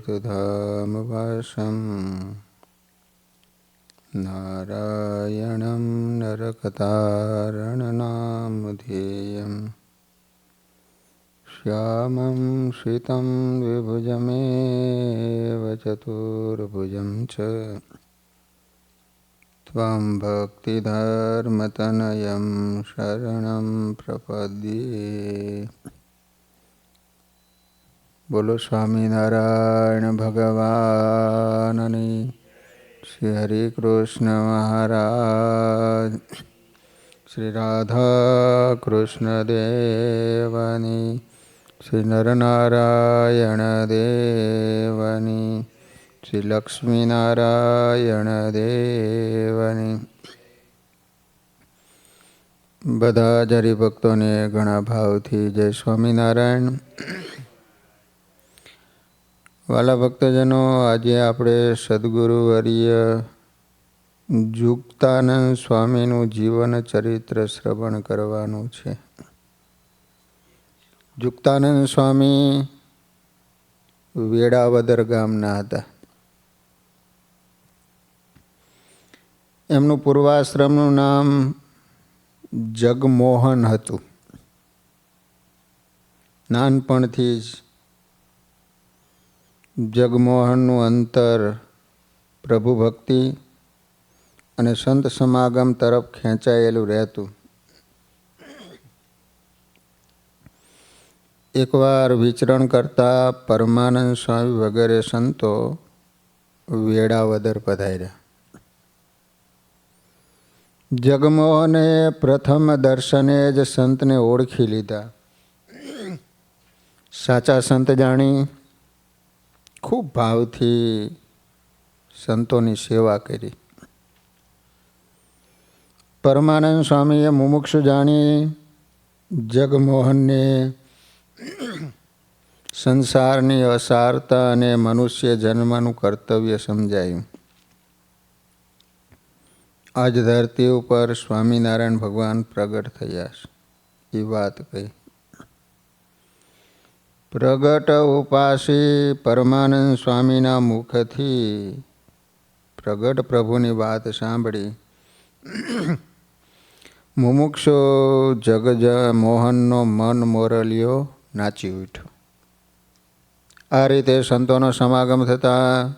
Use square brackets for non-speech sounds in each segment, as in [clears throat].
अमृतधामवासं नारायणं नरकतारणनामधेयम् श्यामं श्रितं द्विभुजमेव चतुर्भुजं च त्वां भक्तिधर्मतनयं शरणं प्रपद्ये બોલો સ્વામિનારાયણ ભગવાનની. શ્રી હરે કૃષ્ણ મહારાજ, શ્રી રાધા કૃષ્ણ દેવની શ્રી નરનારાયણ દેવની, શ્રી લક્ષ્મીનારાયણ દેવની. બધા જ હરિભક્તોને ઘણા ભાવથી જય સ્વામિનારાયણ. વાલા ભક્તજનો, આજે આપણે સદગુરુ વર્ય જુગતાનંદ સ્વામીનું જીવન ચરિત્ર શ્રવણ કરવાનું છે. જુગતાનંદ સ્વામી વેડાવદર ગામના હતા. એમનું પૂર્વાશ્રમનું નામ જગમોહન હતું. નાનપણથી જ જગમોહનનું અંતર, પ્રભુ ભક્તિ અને સંત સમાગમ તરફ ખેંચાયેલું રહેતું. એકવાર વિચરણ કરતા પરમાનંદ સ્વામી વગેરે સંતો વેળાવદર પધાર્યા. જગમોહને પ્રથમ દર્શને જ સંતને ઓળખી લીધા. સાચા સંત જાણી ખૂબ ભાવથી સંતોની સેવા કરી. પરમાનંદ સ્વામીએ મુમુક્ષ જાણી જગમોહનને સંસારની અસારતા અને મનુષ્ય જન્મનું કર્તવ્ય સમજાયું. આજ ધરતી ઉપર સ્વામિનારાયણ ભગવાન પ્રગટ થયા છે. એ વાત કહી. પ્રગટ ઉપાસી પરમાનંદ સ્વામીના મુખથી. પ્રગટ પ્રભુની વાત સાંભળી. મુમુક્ષો જગજ મોહનનો મન મોરલિયો નાચી ઉઠ્યો. આ રીતે સંતોનો સમાગમ થતાં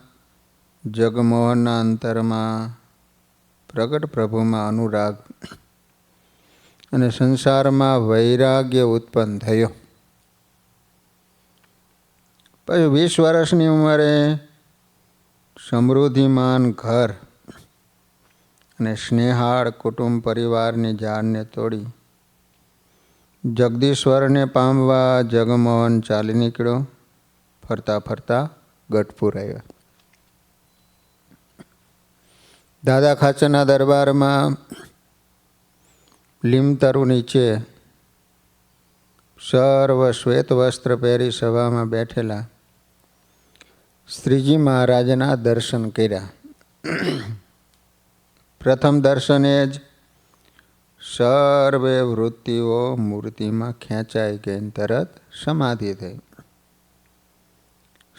જગમોહનના અંતરમાં પ્રગટ પ્રભુમાં અનુરાગ અને સંસારમાં વૈરાગ્ય ઉત્પન્ન થયો. પછી વીસ વર્ષની ઉંમરે સમૃદ્ધિમાન ઘર અને સ્નેહાળ કુટુંબ પરિવારની જાળને તોડી જગદીશ્વરને પામવા જગમોહન ચાલી નીકળ્યો. ફરતા ફરતા ગઢપુર આવ્યા. દાદા ખાચરના દરબારમાં લીમતરુ નીચે સર્વ શ્વેત વસ્ત્ર પહેરી સભામાં બેઠેલા શ્રીજી મહારાજના દર્શન કર્યા. પ્રથમ દર્શને જ સર્વે વૃત્તિઓ મૂર્તિમાં ખેંચાઈ ગઈ તરત સમાધિ થઈ.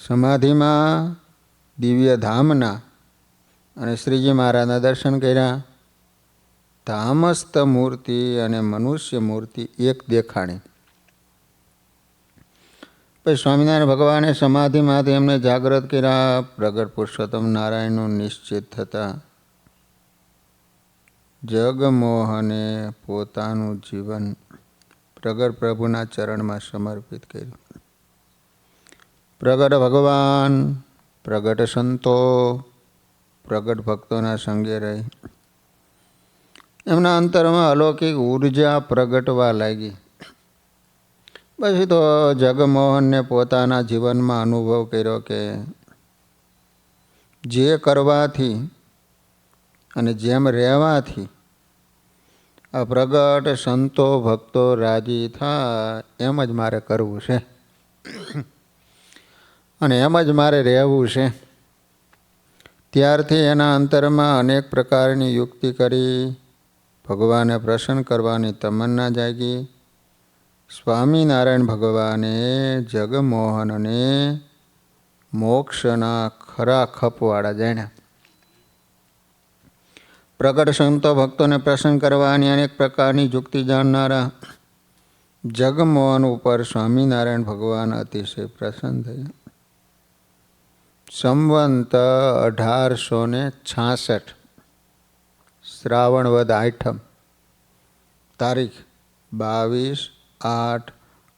સમાધિમાં દિવ્ય ધામના અને શ્રીજી મહારાજના દર્શન કર્યા. ધામસ્થ મૂર્તિ અને મનુષ્ય મૂર્તિ એક દેખાણી. પછી સ્વામિનારાયણ ભગવાને સમાધિમાંથી એમને જાગ્રત કર્યા. પ્રગટ પુરુષોત્તમ નારાયણનું નિશ્ચિત થતા જગમોહને પોતાનું જીવન પ્રગટ પ્રભુના ચરણમાં સમર્પિત કર્યું. પ્રગટ ભગવાન, પ્રગટ સંતો, પ્રગટ ભક્તોના સંગે રહી. એમના અંતરમાં અલૌકિક ઊર્જા પ્રગટવા લાગી. પછી તો જગમોહનને પોતાના જીવનમાં અનુભવ કર્યો કે જે કરવાથી અને જેમ રહેવાથી આ પ્રગટ સંતો, ભક્તો રાજી થાય, એમ જ મારે કરવું છે. અને એમ જ મારે રહેવું છે. ત્યારથી એના અંતરમાં અનેક પ્રકારની યુક્તિ કરી, ભગવાને પ્રસન્ન કરવાની તમન્ના જાગી સ્વામિનારાયણ ભગવાને, જગમોહનને મોક્ષના ખરા ખપવાળા જાણ્યા. પ્રગટ સંતો ભક્તોને પ્રસન્ન કરવાની અનેક પ્રકારની યુક્તિ જાણનારા જગમોહન ઉપર સ્વામિનારાયણ ભગવાન અતિશય પ્રસન્ન થયા. સંવંત અઢારસો ને છાસઠ, શ્રાવણ વદ આઠમ તારીખ બાવીસ આઠ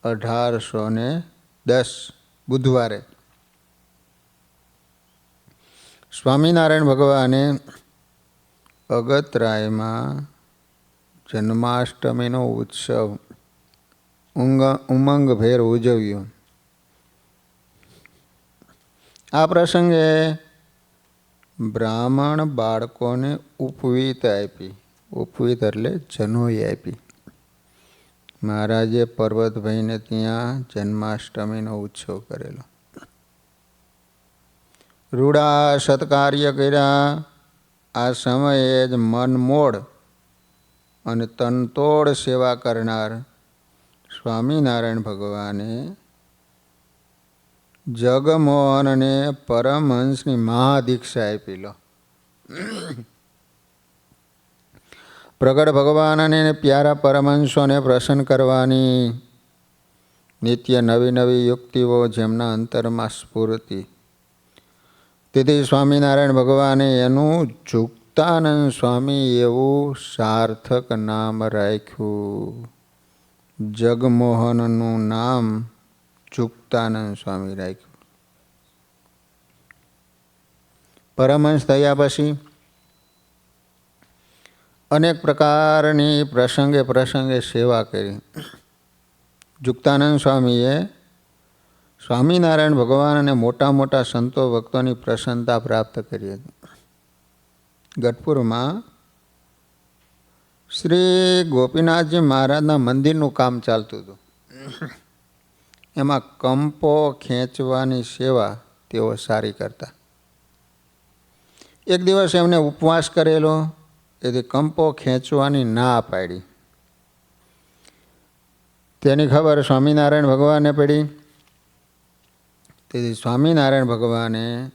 અઢારસો ને દસ, બુધવારે. સ્વામિનારાયણ ભગવાને અગતરાયમાં જન્માષ્ટમીનો ઉત્સવ ઉંગ ઉમંગભેર ઉજવ્યો. આ પ્રસંગે બ્રાહ્મણ બાળકોને ઉપવીત આપી, ઉપવીત એટલે જનોઈ આપી. મહારાજે પર્વતભાઈને ત્યાં જન્માષ્ટમીનો ઉત્સવ કરેલો. રૂડા સત્કાર્ય કર્યા. આ સમયે જ મન મોડ અને તનતોડ સેવા કરનાર સ્વામિનારાયણ ભગવાને જગમોહનને પરમહંસની મહાદીક્ષા આપી લો. પ્રગટ ભગવાન અને પ્યારા પરમહંસોને પ્રસન્ન કરવાની નિત્ય નવી નવી યુક્તિઓ જેમના અંતરમાં સ્ફૂર્તિ. તેથી સ્વામિનારાયણ ભગવાને એનું જુગતાનંદ સ્વામી એવું સાર્થક નામ રાખ્યું. જગમોહનનું નામ જુગતાનંદ સ્વામી રાખ્યું. પરમહંસ થયા પછી અનેક પ્રકારની પ્રસંગે પ્રસંગે સેવા કરી. જુક્તાનંદ સ્વામીએ સ્વામિનારાયણ ભગવાન અને મોટા મોટા સંતો ભક્તોની પ્રસન્નતા પ્રાપ્ત કરી હતી. ગઢપુરમાં શ્રી ગોપીનાથજી મહારાજના મંદિરનું કામ ચાલતું હતું. એમાં કંપો ખેંચવાની સેવા તેઓ સારી કરતા. એક દિવસ એમને ઉપવાસ કરેલો. તેથી કંપો ખેંચવાની ના પાડી. તેની ખબર સ્વામિનારાયણ ભગવાનને પડી. તેથી સ્વામિનારાયણ ભગવાને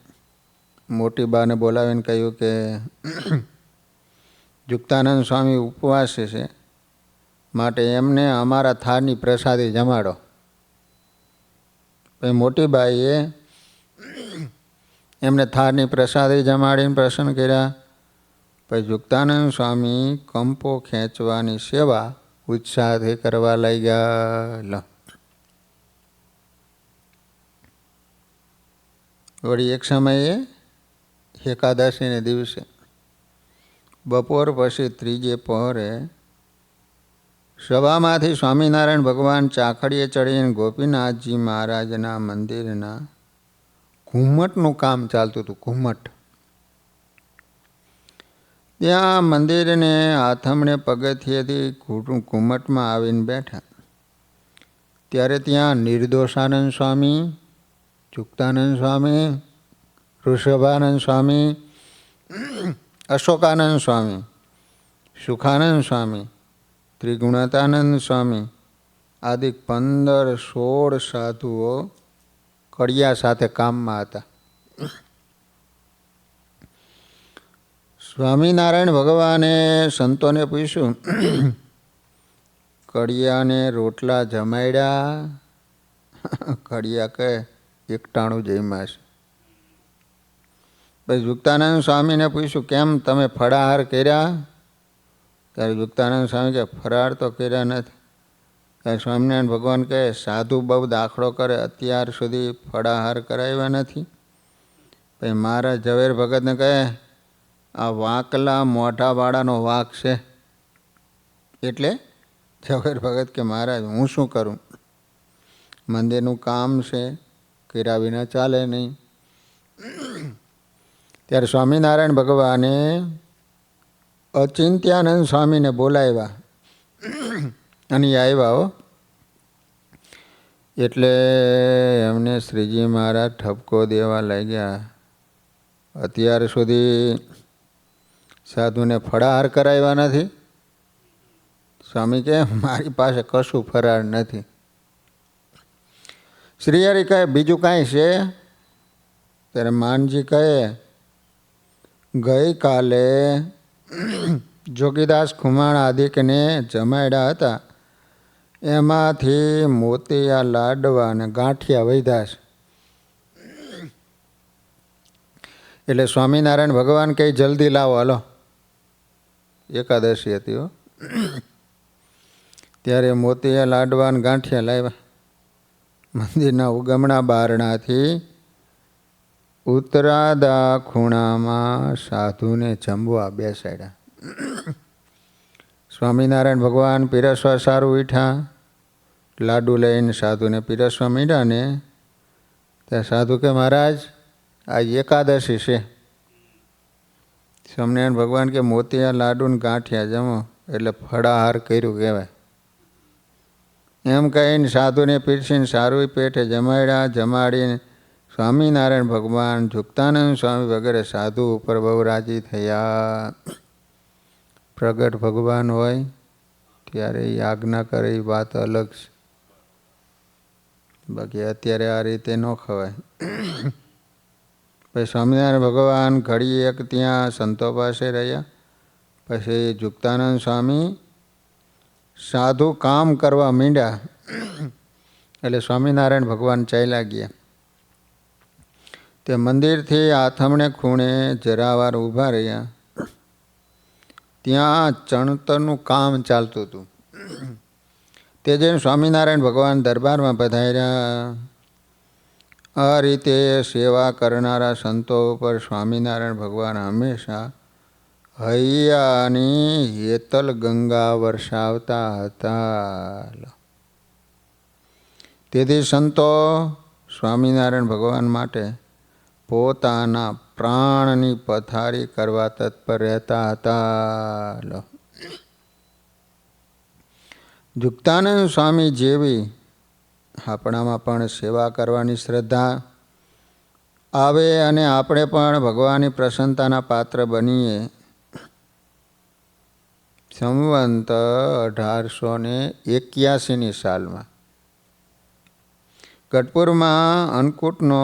મોટી બાને બોલાવીને કહ્યું કે [clears throat] જુક્તાનંદ સ્વામી ઉપવાસ છે, માટે એમને અમારા થાળની પ્રસાદી જમાડો. પછી મોટી બાઈએ [clears throat] એમને થાળની પ્રસાદી જમાડીને પ્રસન્ન કર્યા. પછી યુક્તાનંદ સ્વામી કંપો ખેંચવાની સેવા ઉત્સાહથી કરવા લાગ્યા. વળી એક સમયે એકાદશીને દિવસે બપોર પછી ત્રીજે પહોરે સભામાંથી સ્વામિનારાયણ ભગવાન ચાખડીએ ચડીને ગોપીનાથજી મહારાજના મંદિરના ઘુમ્મટનું કામ ચાલતું હતું, ઘુમ્મટ. ત્યાં મંદિરને આથમણે પગથિયેથી ઘુમ્મટમાં આવીને બેઠા. ત્યારે ત્યાં નિર્દોષાનંદ સ્વામી, ચુક્તાનંદ સ્વામી, ઋષભાનંદ સ્વામી, અશોકાનંદ સ્વામી, સુખાનંદ સ્વામી, ત્રિગુણતાનંદ સ્વામી આદિ પંદર સોળ સાધુઓ કડિયા સાથે કામમાં હતા. સ્વામિનારાયણ ભગવાને સંતોને પૂછ્યું, કડિયાને રોટલા જમાડ્યા કડિયા કહે, એકટાણું જમ્યા છે. પછી યુક્તાનંદ સ્વામીને પૂછ્યું, કેમ તમે ફળાહાર કર્યા? ત્યારે યુક્તાનંદ સ્વામી કહે ફરાર તો કર્યા નથી. ત્યારે સ્વામિનારાયણ ભગવાન કહે, સાધુ બહુ દાખલો કરે, અત્યાર સુધી ફળાહાર કરાવ્યા નથી. પછી મારા ઝવેર ભગતને કહે આ વાંકલા મોઢાવાળાનો વાંક છે. એટલે ઝવેર ભગત કે મહારાજ, હું શું કરું? મંદિરનું કામ છે, કર્યા વિના ચાલે નહીં. ત્યારે સ્વામિનારાયણ ભગવાને અચિંત્યાનંદ સ્વામીને બોલાવ્યા. અને આવ્યા હો. એટલે એમને શ્રીજી મહારાજ ઠપકો દેવા લાગ્યા. અત્યાર સુધી સાધુને ફળાહાર કરાવ્યા નથી? સ્વામી કે મારી પાસે કશું ફરાર નથી. શ્રી હરિ કહે, બીજું કાંઈ છે? ત્યારે માનજી કહે, ગઈકાલે જોગીદાસ ખુમાણ આદિકને જમાડ્યા હતા. એમાંથી મોતિયા લાડવા અને ગાંઠિયા વૈધા છે. એટલે સ્વામિનારાયણ ભગવાન કંઈ જલ્દી લાવો, હાલો. એકાદશી હતી હો. ત્યારે મોતીએ લાડવા અને ગાંઠિયા લાવ્યા. મંદિરના ઉગમણા બારણાથી ઉતરાદા ખૂણામાં સાધુને જમવા બેસાડ્યા. સ્વામિનારાયણ ભગવાન પીરસવા સારું ઉઠ્યા લાડુ લઈને સાધુને પીરસવા માંડ્યા ને. ત્યાં સાધુ કે, મહારાજ, આ એકાદશી છે. સ્વામિનારાયણ ભગવાન કે મોતિયા લાડુને ગાંઠિયા જમો. એટલે ફળાહાર કર્યું કહેવાય. એમ કહીને સાધુને પીરસીને સારું પેટે જમાડ્યા, જમાડીને સ્વામિનારાયણ ભગવાન ઝુકતાનંદ સ્વામી વગેરે સાધુ ઉપર બહુ રાજી થયા. પ્રગટ ભગવાન હોય ત્યારે એ આજ્ઞા કરે, એ વાત અલગ છે. બાકી અત્યારે આ રીતે ન ખવાય. પછી સ્વામિનારાયણ ભગવાન ઘડી એક ત્યાં સંતો પાસે રહ્યા. પછી જુક્તાનંદ સ્વામી સાધુ કામ કરવા માંડ્યા. એટલે સ્વામિનારાયણ ભગવાન ચાલ્યા ગયા. તે મંદિરથી આથમણે ખૂણે જરાવાર ઊભા રહ્યા. ત્યાં ચણતરનું કામ ચાલતું હતું. તે જઈને સ્વામિનારાયણ ભગવાન દરબારમાં પધાર્યા. આ રીતે સેવા કરનારા સંતો ઉપર સ્વામિનારાયણ ભગવાન હંમેશા હૈયાની હેતલ ગંગા વરસાવતા હતા. તેથી સંતો સ્વામિનારાયણ ભગવાન માટે પોતાના પ્રાણની પથારી કરવા તત્પર રહેતા હતા. જુક્તાનંદ સ્વામી જેવી આપણામાં પણ સેવા કરવાની શ્રદ્ધા આવે અને આપણે પણ ભગવાનની પ્રસન્નતાના પાત્ર બનીએ. સંવંત અઢારસો ને એક્યાસીની સાલમાં ગઢપુરમાં અન્નકૂટનો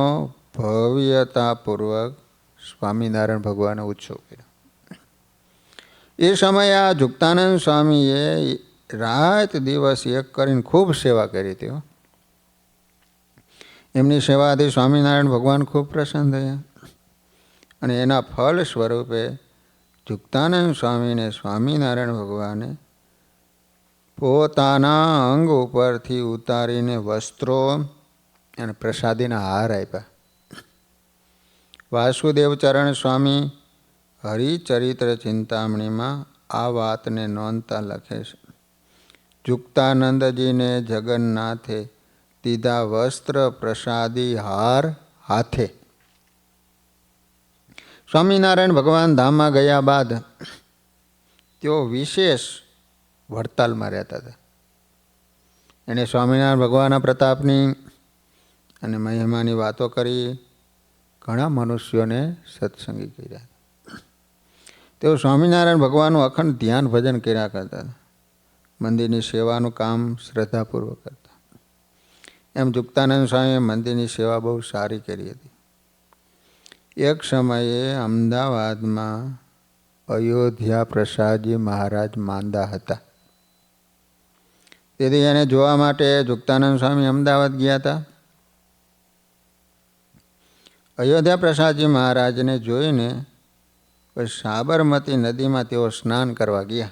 ભવ્યતાપૂર્વક સ્વામિનારાયણ ભગવાને ઉત્સવ કર્યો. એ સમયે આ જુક્તાનંદ સ્વામીએ રાત દિવસ એક કરીને ખૂબ સેવા કરી હતી એમની સેવાથી સ્વામિનારાયણ ભગવાન ખૂબ પ્રસન્ન થયા. અને એના ફળ સ્વરૂપે જુક્તાનંદ સ્વામીને સ્વામિનારાયણ ભગવાને પોતાના અંગ ઉપરથી ઉતારીને વસ્ત્રો અને પ્રસાદીના હાર આપ્યા. વાસુદેવચરણ સ્વામી હરિચરિત્ર ચિંતામણીમાં આ વાતને નોંધતા લખે છે. જુક્તાનંદજીને જગન્નાથે દીધા વસ્ત્ર પ્રસાદી હાર હાથે. સ્વામિનારાયણ ભગવાન ધામમાં ગયા બાદ તેઓ વિશેષ વડતાલમાં રહેતા હતા. એણે સ્વામિનારાયણ ભગવાનના પ્રતાપની અને મહિમાની વાતો કરી, ઘણા મનુષ્યોને સત્સંગી કર્યા. તેઓ સ્વામિનારાયણ ભગવાનનું અખંડ ધ્યાન ભજન કર્યા કરતા હતા. મંદિરની સેવાનું કામ શ્રદ્ધાપૂર્વક કરતા એમ જુક્તાનંદ સ્વામીએ મંદિરની સેવા બહુ સારી કરી હતી. એક સમયે અમદાવાદમાં અયોધ્યા પ્રસાદજી મહારાજ માંદા હતા. તેથી એને જોવા માટે જુક્તાનંદ સ્વામી અમદાવાદ ગયા હતા. અયોધ્યા પ્રસાદજી મહારાજને જોઈને પછી સાબરમતી નદીમાં તેઓ સ્નાન કરવા ગયા.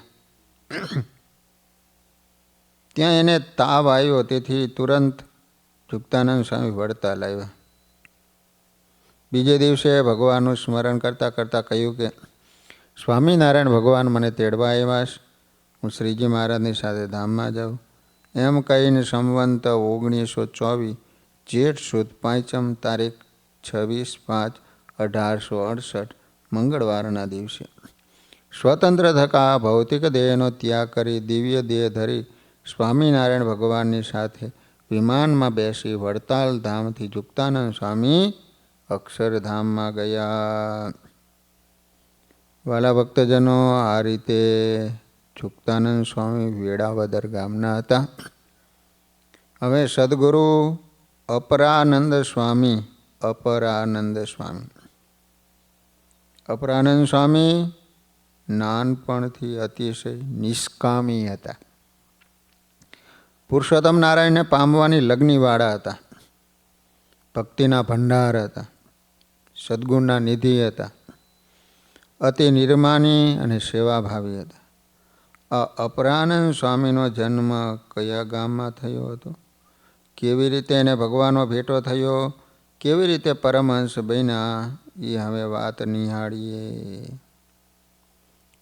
ત્યાં એને તાવ આવ્યો, તેથી તુરંત જુક્તાનંદ સ્વામી વડતાલ આવ્યા બીજે દિવસે ભગવાનનું સ્મરણ કરતાં કરતાં કહ્યું કે, સ્વામિનારાયણ ભગવાન મને તેડવા આવ્યા હું શ્રીજી મહારાજની સાથે ધામમાં જાઉં. એમ કહીને સંવંત ઓગણીસો ચોવીસ જેઠ સુદ પાંચમ તારીખ છવ્વીસ પાંચ અઢારસો અડસઠ મંગળવારના દિવસે. સ્વતંત્ર થકા ભૌતિક દેહનો ત્યાગ કરી દિવ્ય દેહ ધરી સ્વામિનારાયણ ભગવાનની સાથે વિમાનમાં બેસી વડતાલ ધામથી જુક્તાનંદ સ્વામી અક્ષરધામમાં ગયા. વાલા ભક્તજનો, આ રીતે જુક્તાનંદ સ્વામી વેળાવદર ગામના હતા. હવે સદગુરુ અપરાનંદ સ્વામી અપરાનંદ સ્વામી. અપરાનંદ સ્વામી નાનપણથી અતિશય નિષ્કામી હતા. પુરુષોત્તમ નારાયણને પામવાની લગ્નીવાળા હતા. ભક્તિના ભંડાર હતા. સદગુણના નિધિ હતા. અતિ નિર્માની અને સેવાભાવી હતા. આ અપરાનંદ સ્વામીનો જન્મ કયા ગામમાં થયો હતો? કેવી રીતે એને ભગવાનનો ભેટો થયો? કેવી રીતે પરમહંસ બન્યા? એ હવે વાત નિહાળીએ.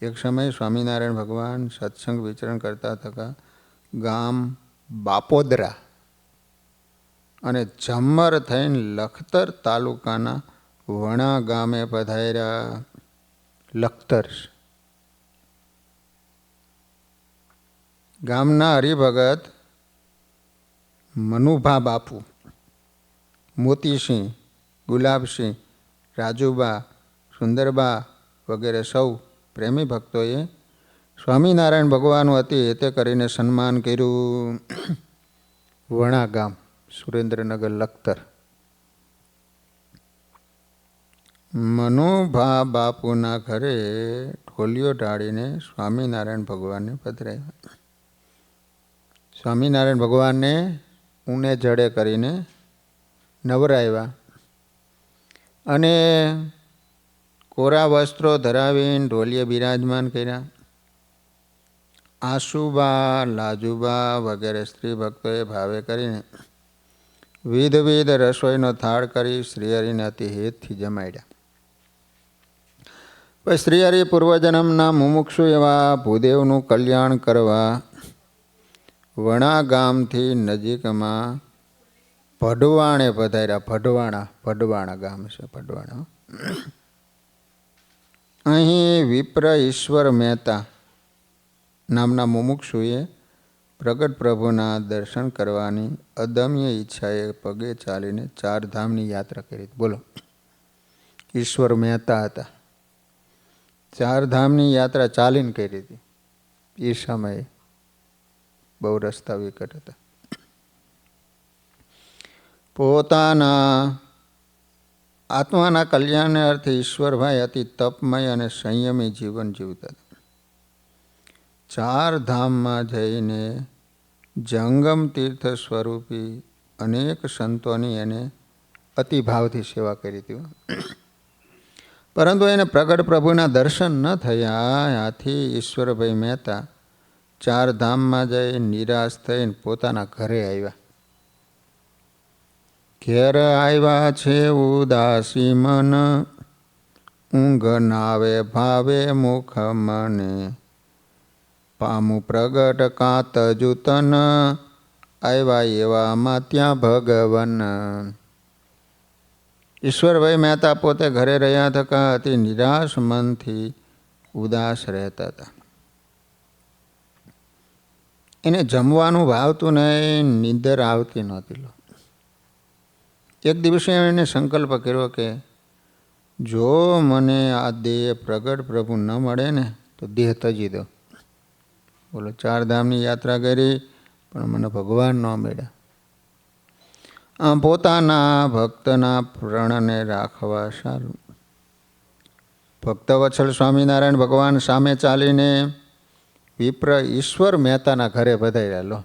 એક સમયે સ્વામિનારાયણ ભગવાન સત્સંગ વિચરણ કરતા થકા ગામ બાપોદરા અને ઝમ્મર થઈને લખતર તાલુકાના વણા ગામે પધાર્યા. લખતર. ગામના હરિભગત મનુભા બાપુ, મોતીસિંહ, ગુલાબસિંહ, રાજુબા, સુંદરબા વગેરે સૌ પ્રેમી ભક્તોએ સ્વામિનારાયણ ભગવાનનું હતી તે કરીને સન્માન કર્યું. વણા ગામ સુરેન્દ્રનગર, લખતર. મનોભા બાપુના ઘરે ઢોલિયો ઢાળીને સ્વામિનારાયણ ભગવાનને પધરાવ્યા સ્વામિનારાયણ ભગવાનને ઊને જડે કરીને નવરાવ્યા અને કોરા વસ્ત્રો ધરાવીને ઢોલીએ બિરાજમાન કર્યા. આશુબા લાજુબા વગેરે સ્ત્રી ભક્તોએ ભાવે કરીને વિધ વિધ રસોઈનો થાળ કરી શ્રીહરિને અતિ હેતથી જમાડ્યા. પછી શ્રીહરિ પૂર્વજન્મના મુમુક્ષુ એવા ભૂદેવનું કલ્યાણ કરવા વણા ગામથી નજીકમાં ભડવાણે પધાર્યા. ભડવાણા ભડવાણા ગામ છે ભડવાણા અહીં વિપ્ર ઈશ્વર મહેતા નામના મુમુક્ષુએ પ્રગટ પ્રભુના દર્શન કરવાની અદમ્ય ઈચ્છાએ પગે ચાલીને ચાર ધામની યાત્રા કરી. બોલો. ઈશ્વર મહેતા હતા. ચાર ધામની યાત્રા ચાલીને કરી હતી. એ સમયે બહુ રસ્તા વિકટ હતા. પોતાના આત્માના કલ્યાણને અર્થે ઈશ્વરભાઈ અતિ તપમય અને સંયમી જીવન જીવતા હતા. ચાર ધામમાં જઈને જંગમ તીર્થ સ્વરૂપી અનેક સંતોની એને અતિભાવથી સેવા કરી હતી. પરંતુ એને પ્રગટ પ્રભુના દર્શન ન થયા. આથી ઈશ્વરભાઈ મહેતા ચાર ધામમાં જઈ નિરાશ થઈને પોતાના ઘરે આવ્યા. ઘેર આવ્યા છે ઉદાસી મન, ઊંઘ નાવે ભાવે મુખ મને. પામું પ્રગટ કાંત જૂતન આવ્યા એવામાં ત્યાં ભગવન. ઈશ્વરભાઈ મહેતા પોતે ઘરે રહ્યા થકા અતિ નિરાશ મનથી ઉદાસ રહેતા હતા. એને જમવાનું ભાવતું નહીં, નિંદર આવતી નહોતી લો. એક દિવસે એને સંકલ્પ કર્યો કે જો મને આ દેહ પ્રગટ પ્રભુ ન મળે ને, તો દેહ તજી દો. બોલો, ચાર ધામની યાત્રા કરી, પણ મને ભગવાન ન મળ્યા. આમ પોતાના ભક્તના પ્રણને રાખવા સારું. ભક્તવત્સલ સ્વામિનારાયણ ભગવાન સામે ચાલીને વિપ્ર ઈશ્વર મહેતાના ઘરે બધાઈ લો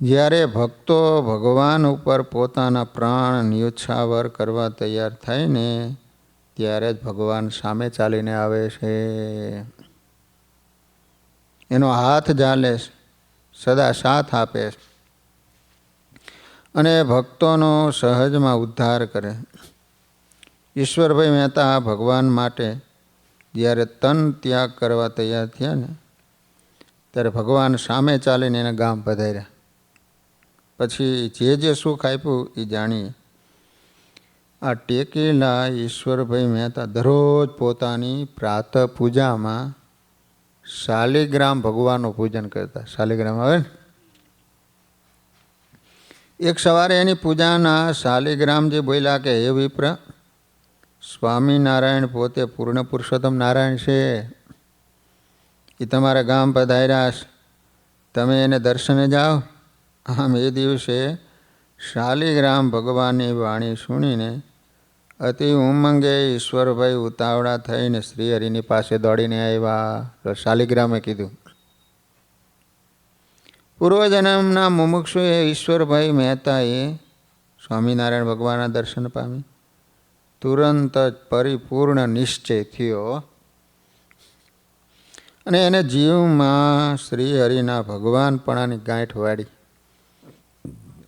જ્યારે ભક્તો ભગવાન ઉપર પોતાના પ્રાણ ન્યુછાવર કરવા તૈયાર થાય ને ત્યારે જ ભગવાન સામે ચાલીને આવે છે. એનો હાથ ઝાલે સદા સાથ આપે. અને ભક્તોનો સહજમાં ઉદ્ધાર કરે. ઈશ્વરભાઈ મહેતા ભગવાન માટે જ્યારે તન ત્યાગ કરવા તૈયાર થયા ને, ત્યારે ભગવાન સામે ચાલીને એના ગામ પધાર્યા. પછી જે જે સુખ આપ્યું એ જાણીએ. આ ટેકેલા ઈશ્વરભાઈ મહેતા દરરોજ પોતાની પ્રાતઃ પૂજામાં શાલિગ્રામ ભગવાનનું પૂજન કરતા. શાલિગ્રામ આવે ને? એક સવારે એની પૂજાના શાલિગ્રામજી બોલ્યા કે, હે વિપ્ર, સ્વામિનારાયણ પોતે પૂર્ણ પુરુષોત્તમ નારાયણ છે. એ તમારા ગામ પધાર્યા તમે એને દર્શને જાઓ. આમ એ દિવસે શાલિગ્રામ ભગવાનની વાણી સુણીને અતિ ઉમંગે ઈશ્વરભાઈ ઉતાવળા થઈને શ્રીહરિની પાસે દોડીને આવ્યા. તો શાલિગ્રામે કીધું, પૂર્વજન્મના મુમુક્ષુએ ઈશ્વરભાઈ મહેતાએ સ્વામિનારાયણ ભગવાનના દર્શન પામી. તુરંત જ પરિપૂર્ણ નિશ્ચય થયો. અને એને જીવમાં શ્રી હરિના ભગવાનપણાની ગાંઠ વાળી.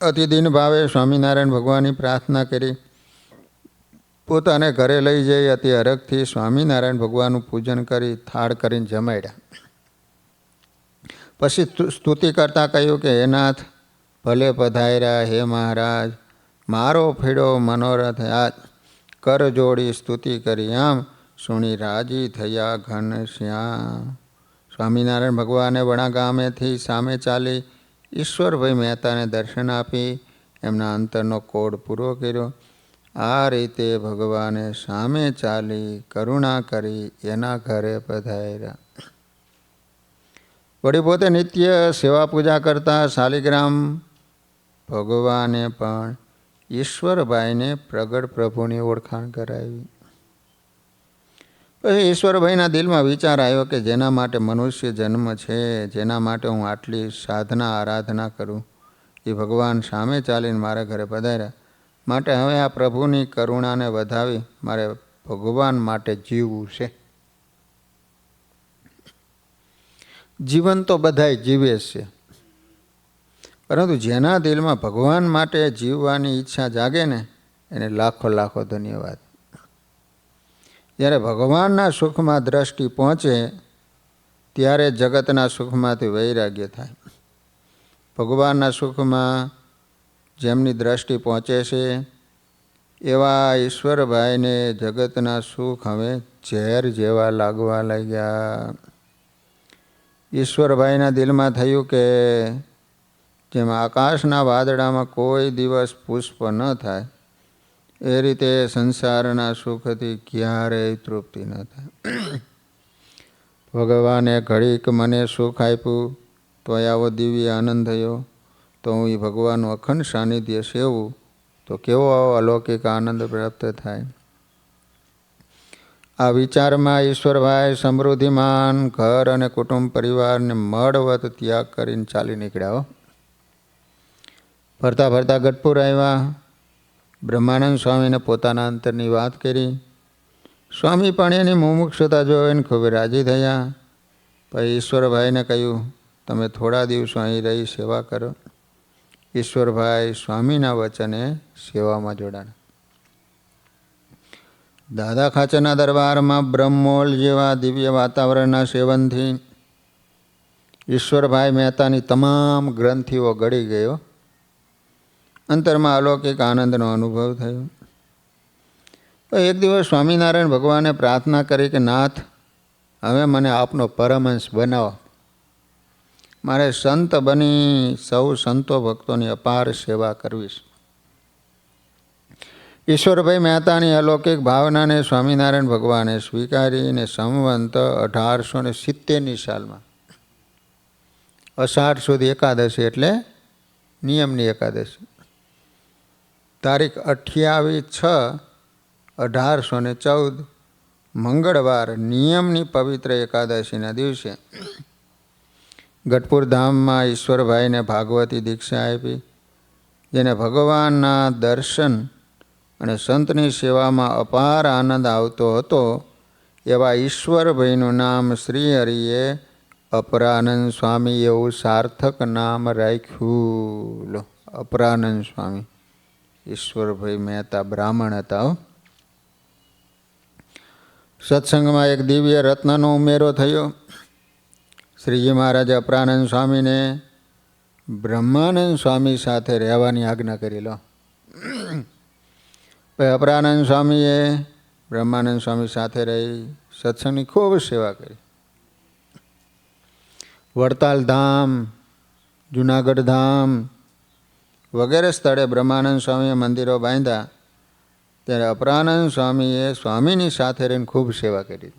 અતિદિન ભાવે સ્વામિનારાયણ ભગવાનની પ્રાર્થના કરી. પોતાને ઘરે લઈ જઈ અતિ અરગથી સ્વામિનારાયણ ભગવાનનું પૂજન કરી થાળ કરીને જમાડ્યા. પછી સ્તુતિ કરતાં કહ્યું કે, હે નાથ, ભલે પધાર્યા, હે મહારાજ, મારો ફેડો મનોરથ આજ કર જોડી સ્તુતિ કરી. આમ સુણી રાજી થયા ઘનશ્યામ સ્વામિનારાયણ ભગવાને વણા ગામેથી સામે ચાલી ઈશ્વરભાઈ મહેતાને દર્શન આપી. એમના અંતરનો કોડ પૂરો કર્યો. આ રીતે ભગવાને સામે ચાલી કરુણા કરી એના ઘરે પધાર્યા. વળી પોતે નિત્ય સેવા પૂજા કરતા શાલિગ્રામ ભગવાને પણ ઈશ્વરભાઈને પ્રગટ પ્રભુની ઓળખાણ કરાવી. પછી ઈશ્વરભાઈના દિલમાં વિચાર આવ્યો કે જેના માટે મનુષ્ય જન્મ છે, જેના માટે હું આટલી સાધના, આરાધના કરું, એ ભગવાન સામે ચાલીને મારા ઘરે પધાર્યા. માટે હવે આ પ્રભુની કરુણાને વધાવી મારે ભગવાન માટે જીવવું છે. જીવન તો બધાય જીવે છે. પરંતુ જેના દિલમાં ભગવાન માટે જીવવાની ઈચ્છા જાગે ને, એને લાખો લાખો ધન્યવાદ. જ્યારે ભગવાનના સુખમાં દ્રષ્ટિ પહોંચે, ત્યારે જગતના સુખમાંથી વૈરાગ્ય થાય. ભગવાનના સુખમાં જેમની દ્રષ્ટિ પહોંચે છે, એવા ઈશ્વરભાઈને જગતના સુખ હવે ઝેર જેવા લાગવા લાગ્યા. ઈશ્વરભાઈના દિલમાં થયું કે જેમ આકાશના વાદળામાં કોઈ દિવસ પુષ્પ ન થાય, એ રીતે સંસારના સુખથી ક્યારેય તૃપ્તિ ન થાય. ભગવાને ઘડીક મને સુખ આપ્યું, તો આવો દિવ્ય આનંદ થયો. તો હું એ ભગવાનનું અખંડ સાનિધ્ય સેવું, તો કેવો આવો અલૌકિક આનંદ પ્રાપ્ત થાય? આ વિચારમાં ઈશ્વરભાઈ સમૃદ્ધિમાન ઘર અને કુટુંબ પરિવારને મળવત ત્યાગ કરીને ચાલી નીકળ્યા ફરતા ફરતા ગઢપુર આવ્યા. બ્રહ્માનંદ સ્વામીને પોતાના અંતરની વાત કરી. સ્વામી પણ એની મુમુક્ષતા જોઈને ખૂબ રાજી થયા. પછી ઈશ્વરભાઈને કહ્યું, તમે થોડા દિવસો અહીં રહી સેવા કરો. ઈશ્વરભાઈ સ્વામીના વચને સેવામાં જોડાણા. દાદા ખાચરના દરબારમાં બ્રહ્મોલ જેવા દિવ્ય વાતાવરણના સેવનથી ઈશ્વરભાઈ મહેતાની તમામ ગ્રંથિઓ ગળી ગયો. અંતરમાં અલૌકિક આનંદનો અનુભવ થયો. તો એક દિવસ સ્વામિનારાયણ ભગવાને પ્રાર્થના કરી કે, નાથ, હવે મને આપનો પરમહંસ બનાવો. મારે સંત બની, સૌ સંતો ભક્તોની અપાર સેવા કરવી છે ઈશ્વરભાઈ મહેતાની અલૌકિક ભાવનાને સ્વામિનારાયણ ભગવાને સ્વીકારીને સંવંત અઢારસો ને સિત્તેરની સાલમાં. અષાઢ સુધી એકાદશી એટલે નિયમની એકાદશી. તારીખ અઠ્યાવીસ છ અઢારસો ને ચૌદ મંગળવાર નિયમની પવિત્ર એકાદશીના દિવસે ગઢપુર ધામમાં ઈશ્વરભાઈને ભાગવતી દીક્ષા આપી, જેને ભગવાનના દર્શન અને સંતની સેવામાં અપાર આનંદ આવતો હતો, એવા ઈશ્વરભાઈનું નામ શ્રી હરિએ અપરાનંદ સ્વામી એવું સાર્થક નામ રાખ્યું. લો, અપરાનંદ સ્વામી, ઈશ્વરભાઈ મહેતા બ્રાહ્મણ હતા સત્સંગમાં એક દિવ્ય રત્નનો ઉમેરો થયો. શ્રીજી મહારાજે અપરાનંદ સ્વામીને બ્રહ્માનંદ સ્વામી સાથે રહેવાની આજ્ઞા કરી લો. [clears throat] પછી અપરાનંદ સ્વામીએ બ્રહ્માનંદ સ્વામી સાથે રહી સત્સંગની ખૂબ સેવા કરી. વડતાલ ધામ, જુનાગઢ ધામ વગેરે સ્થળે બ્રહ્માનંદ સ્વામીએ મંદિરો બાંધ્યા. ત્યારે અપરાનંદ સ્વામીએ સ્વામીની સાથે રહીને ખૂબ સેવા કરી.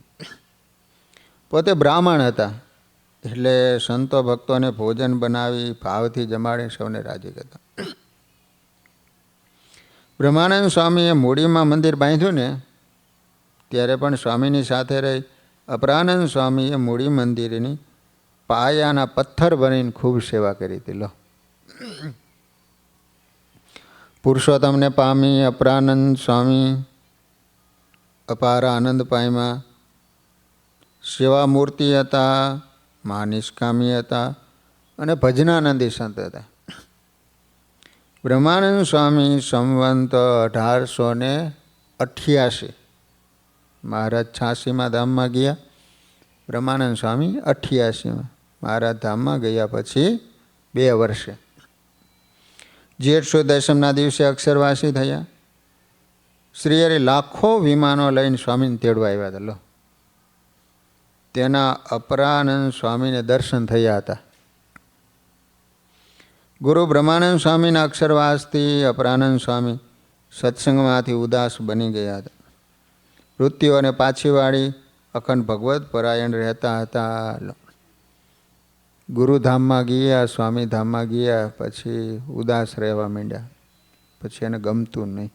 પોતે બ્રાહ્મણ હતા. એટલે સંતો ભક્તોને ભોજન બનાવી ભાવથી જમાડી સૌને રાજી કરતા. બ્રહ્માનંદ સ્વામીએ મૂડીમાં મંદિર બાંધ્યું ને, ત્યારે પણ સ્વામીની સાથે રહી અપરાનંદ સ્વામીએ મૂડી મંદિરની પાયાના પથ્થર બનીને ખૂબ સેવા કરી હતી. લો. પુરુષોત્તમને પામી અપરાનંદ સ્વામી, અપાર આનંદ પામ્યા. સેવા મૂર્તિ હતા મહાનિષ્કામી હતા અને ભજનાનંદી સંત હતા. બ્રહ્માનંદ સ્વામી સંવંત અઢારસો ને અઠ્યાસી, મહારાજ છ્યાસીમાં ધામમાં ગયા. બ્રહ્માનંદ સ્વામી અઠ્યાસીમાં મહારાજ ધામમાં ગયા પછી બે વર્ષે. જેઠ સુદ દશમના દિવસે અક્ષરવાસી થયા. શ્રીહરિ લાખો વિમાનો લઈને સ્વામીને તેડવા આવ્યા હતા. લો. તેના અપરાનંદ સ્વામીને દર્શન થયા હતા. ગુરુ બ્રહ્માનંદ સ્વામીના અક્ષરવાસથી અપરાનંદ સ્વામી સત્સંગમાંથી ઉદાસ બની ગયા હતા. મૃત્યુ અને પાછીવાળી અખંડ ભગવત પરાયણ રહેતા હતા. ગુરુધામમાં ગયા, સ્વામીધામમાં ગયા, પછી ઉદાસ રહેવા માંડ્યા. પછી એને ગમતું નહીં.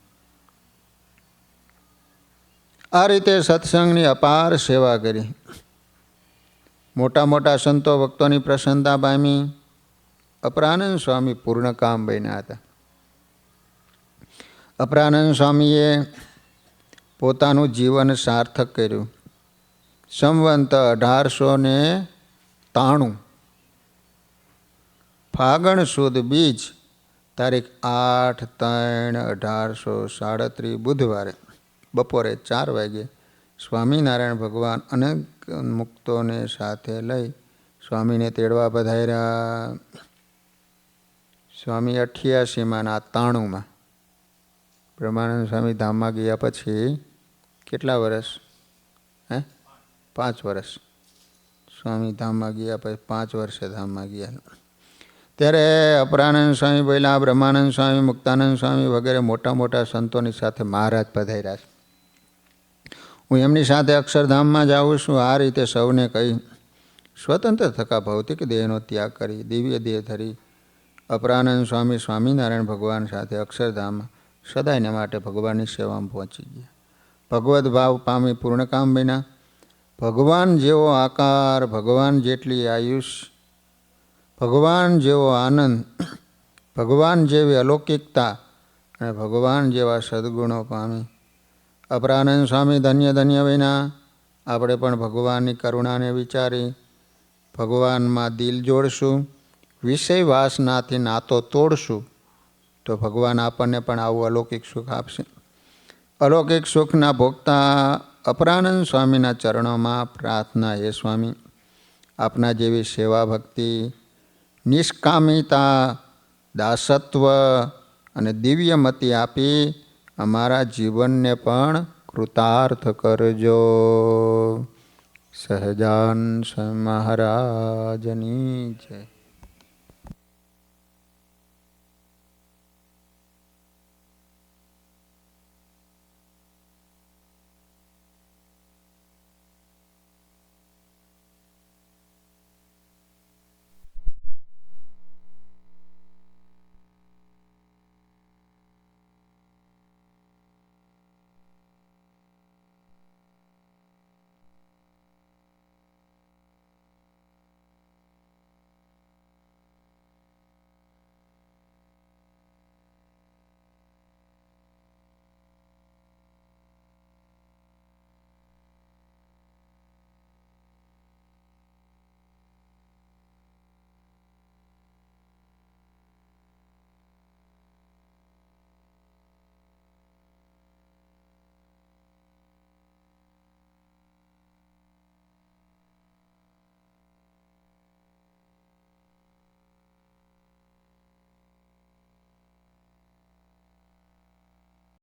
આ રીતે સત્સંગની અપાર સેવા કરી. મોટા મોટા સંતો ભક્તોની પ્રસન્નતા પામી અપરાનંદ સ્વામી પૂર્ણ કામ બન્યા હતા. અપરાનંદ સ્વામીએ પોતાનું જીવન સાર્થક કર્યું. સંવંત અઢારસો ને તાણું. ફાગણ સુદ બીજ, તારીખ આઠ ત્રણ અઢારસો સાડત્રીસ બુધવારે બપોરે ચાર વાગે સ્વામિનારાયણ ભગવાન અનેક મુક્તોને સાથે લઈ સ્વામીને તેડવા પધાર્યા. સ્વામી અઠ્યાસીમાં ના તાણુંમાં બ્રહ્માનંદ સ્વામી ધામમાં ગયા પછી કેટલા વર્ષ? હે? પાંચ વર્ષ. સ્વામી ધામમાં ગયા પછી પાંચ વર્ષે ધામમાં ગયા. ત્યારે અપરાનંદ સ્વામી પહેલાં બ્રહ્માનંદ સ્વામી, મુક્તાનંદ સ્વામી વગેરે મોટા મોટા સંતોની સાથે મહારાજ પધાર્યા છે. હું એમની સાથે અક્ષરધામમાં જાઉં છું. આ રીતે સૌને કહી સ્વતંત્ર થકા ભૌતિક દેહનો ત્યાગ કરી દિવ્ય દેહ ધરી અપરાનંદ સ્વામી સ્વામિનારાયણ ભગવાન સાથે અક્ષરધામમાં સદાયને માટે ભગવાનની સેવામાં પહોંચી ગયા. ભગવદ્ ભાવ પામી પૂર્ણકામ વિના ભગવાન જેવો આકાર, ભગવાન જેટલી આયુષ, ભગવાન જેવો આનંદ, ભગવાન જેવી અલૌકિકતા અને ભગવાન જેવા સદગુણો પામી અપરાનંદ સ્વામી ધન્ય ધન્ય વિના આપણે પણ ભગવાનની કરુણાને વિચારી ભગવાનમાં દિલ જોડશું વિષય વાસનાથી નાતો તોડશું, તો ભગવાન આપણને પણ આવું અલૌકિક સુખ આપશે. અલૌકિક સુખના ભોગતા અપરાનંદ સ્વામીના ચરણોમાં પ્રાર્થના હે સ્વામી. આપના જેવી સેવા ભક્તિ, નિષ્કામિતા, દાસત્વ અને દિવ્યમતી આપી અમારા જીવનને પણ કૃતાર્થ કરજો. સહજાન મહારાજની જય.